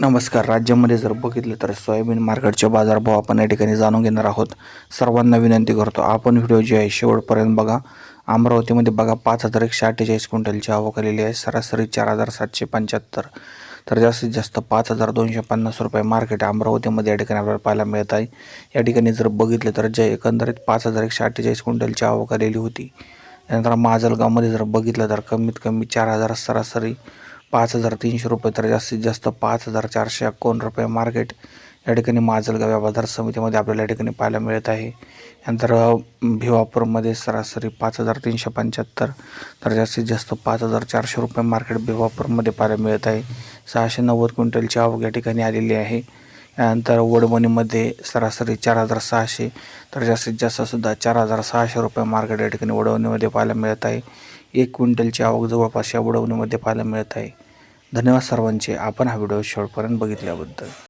नमस्कार. राज्यामध्ये जर बघितलं तर सोयाबीन मार्केटचे बाजारभाव आपण या ठिकाणी जाणून घेणार आहोत. सर्वांना विनंती करतो आपण व्हिडिओ जे आहे शेवटपर्यंत बघा. अमरावतीमध्ये बघा पाच हजार एकशे अठ्ठेचाळीस क्विंटलची आवक आलेली आहे. सरासरी चार हजार सातशे पंच्याहत्तर. तर जास्तीत जास्त पाच हजार दोनशे पन्नास रुपये मार्केट अमरावतीमध्ये या ठिकाणी आपल्याला पाहायला मिळत आहे. या ठिकाणी जर बघितलं तर जे एकंदरीत पाच हजार एकशे अठ्ठेचाळीस क्विंटलची आवक आलेली होती. त्यानंतर माजलगावमध्ये जर बघितलं तर कमीत कमी चार हजार सरासरी पाच हजार तीनशे रुपये तर जास्तीत जास्त पाच हजार चारशे एकावन्न रुपये मार्केट या ठिकाणी माजलगाव या बाजार समितीमध्ये आपल्याला या ठिकाणी पाहायला मिळत आहे. नंतर भिवापूरमध्ये सरासरी पाच हजार तीनशे पंच्याहत्तर तर जास्तीत जास्त पाच हजार चारशे रुपये मार्केट भिवापूरमध्ये पाहायला मिळत आहे. सहाशे नव्वद क्विंटलची आवक या ठिकाणी आलेली आहे. यानंतर वडवणीमध्ये सरासरी चार हजार सहाशे तर जास्तीत जास्त सुद्धा चार हजार सहाशे रुपये मार्केट या ठिकाणी वडवणीमध्ये पाहायला मिळत आहे. एक क्विंटलची आवक जवळपास या बुडवणीमध्ये पाहायला मिळत आहे. धन्यवाद सर्वांचे. आपण हा व्हिडिओ शेवटपर्यंत बघितल्याबद्दल.